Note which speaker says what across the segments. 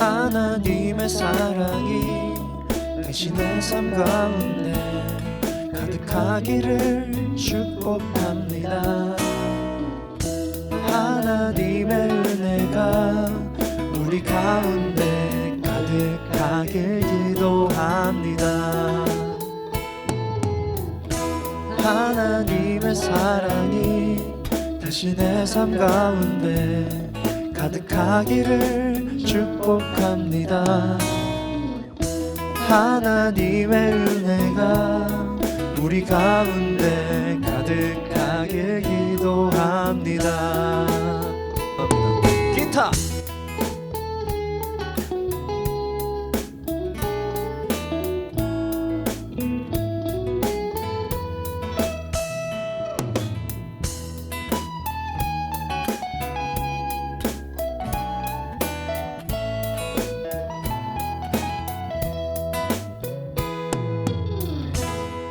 Speaker 1: 하나님의 사랑이 당신의 삶 가운데 가득하기를 축복합니다. 하나님의 은혜가 우리 가운데 가득하길 기도합니다. 하나님의 사랑이 당신의 삶 가운데 가득하기를 축복합니다. 하나님의 은혜가 우리 가운데 가득하길 기도합니다. 기타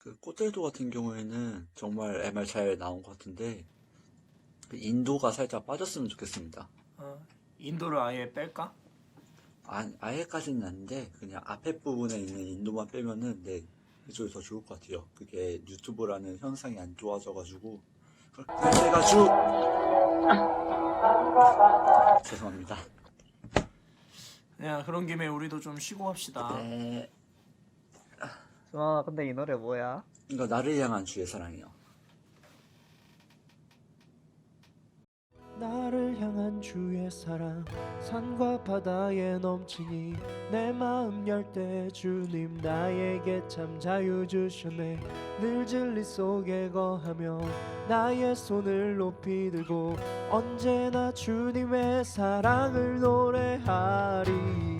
Speaker 2: 그 꽃들도 같은 경우에는 정말 MR 잘 나온 것 같은데 그 인도가 살짝 빠졌으면 좋겠습니다.
Speaker 3: 어, 인도를 아예 뺄까?
Speaker 2: 아, 아예까지는 아닌데 그냥 앞에 부분에 있는 인도만 빼면은 네 그쪽이 더 좋을 것 같아요. 그게 유튜브라는 현상이 안 좋아져가지고 그래가지고 죄송합니다.
Speaker 3: 그냥 그런 김에 우리도 좀 쉬고 합시다.
Speaker 2: 네,
Speaker 4: 수아 근데 이 노래 뭐야?
Speaker 2: 이거 나를 향한 주의 사랑이요.
Speaker 1: 나를 향한 주의 사랑 산과 바다에 넘치니 내 마음 열 때 주님 나에게 참 자유 주셨네 늘 진리 속에 거하며 나의 손을 높이 들고 언제나 주님의 사랑을 노래하리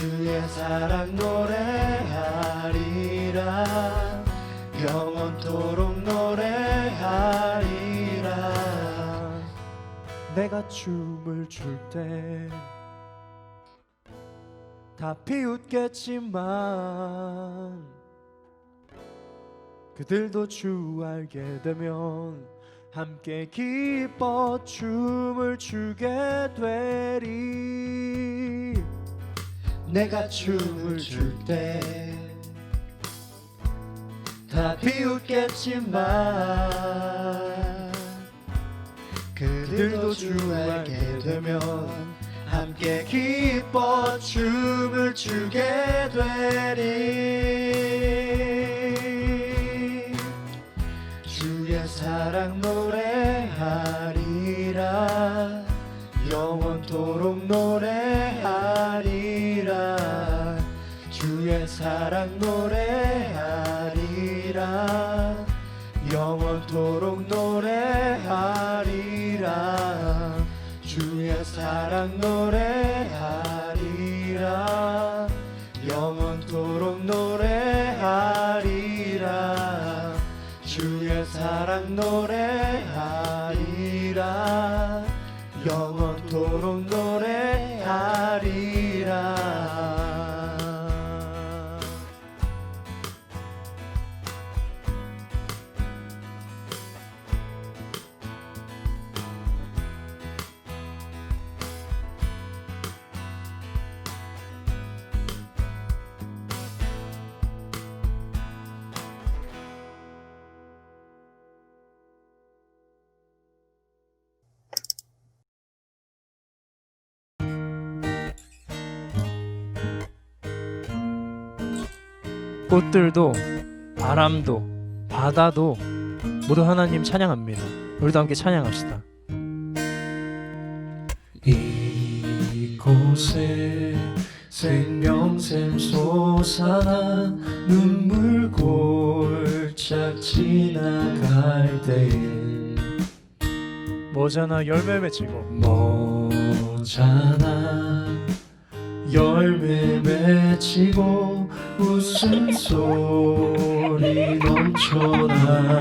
Speaker 1: 주의 사랑 노래하리라. 영원토록 노래하리라. 내가 춤을 출 때 다 비웃겠지만 그들도 주 알게 되면 함께 기뻐 춤을 추게 되리 내가 춤을 출 때 다 비웃겠지만 그들도 주 알게 되면 함께 기뻐 춤을 추게 되리. 주의 사랑 노래하리라. 영원토록 노래 주의 사랑 노래하리라. 영원토록 노래하리라. 주의 사랑 노래하리라. 영원토록 노래하리라.
Speaker 5: 주의 사랑 노래 꽃들도 바람도 바다도 모두 하나님 찬양합니다. 우리도 함께 찬양합시다. 이곳에 생명샘 솟아나 눈물 골짝 지나갈 때에 모자나 열매 맺히고 모자나 열매 맺히고 웃음 소리 넘쳐나리라.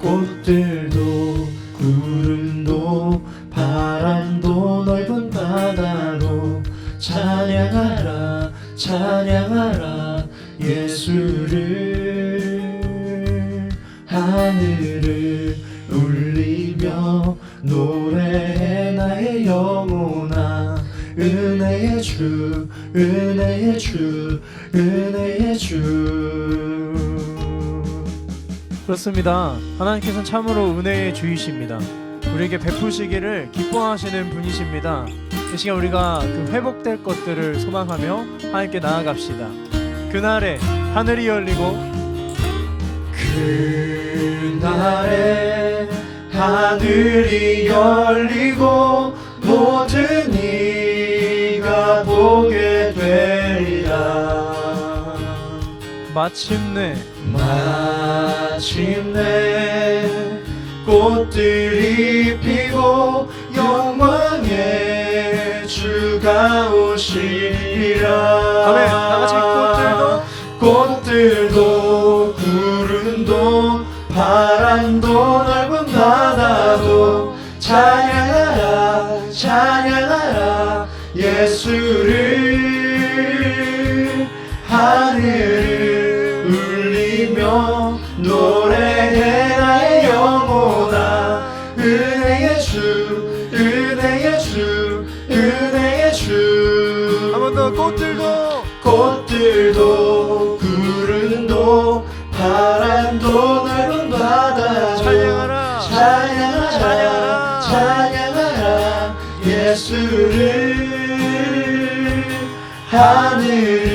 Speaker 5: 꽃들도 구름도 바람도 넓은 바다도 찬양하라 찬양하라 예수를 하늘을 울리며 노래해 나의 영혼아 은혜의 주 은혜의 주 은혜의 주 그렇습니다. 하나님께서는 참으로 은혜의 주이십니다. 우리에게 베푸시기를 기뻐하시는 분이십니다. 이 시간 우리가 그 회복될 것들을 소망하며 하나님께 나아갑시다. 그날에 하늘이 열리고
Speaker 1: 그날에 하늘이 열리고 모든 보게 되리라
Speaker 5: 마침내
Speaker 1: 마침내 꽃들이 피고 영광의 주가 오시리라
Speaker 5: 아멘. 다 같이
Speaker 1: 울리며 노래해 나의 영혼아. 은혜의 주 은혜의 주 은혜의 주.
Speaker 5: 한 번 더 꽃들도
Speaker 1: 꽃들도 구름도 바람도 넓은 바다도.
Speaker 5: 찬양하라.
Speaker 1: 찬양하라.
Speaker 5: 찬양하라.
Speaker 1: 예수를 하늘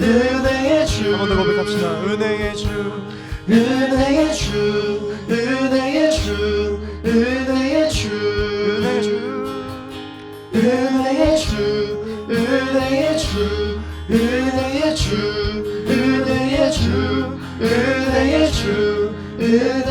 Speaker 1: 은혜의 주
Speaker 5: 한번 더 고백합시다. 은혜의 주
Speaker 1: 은혜의 주 은혜의 주 은혜의 주
Speaker 5: 은혜의 주
Speaker 1: 은혜의 주 은혜의 주 은혜의 주 은혜의 주 은혜의 주 은혜의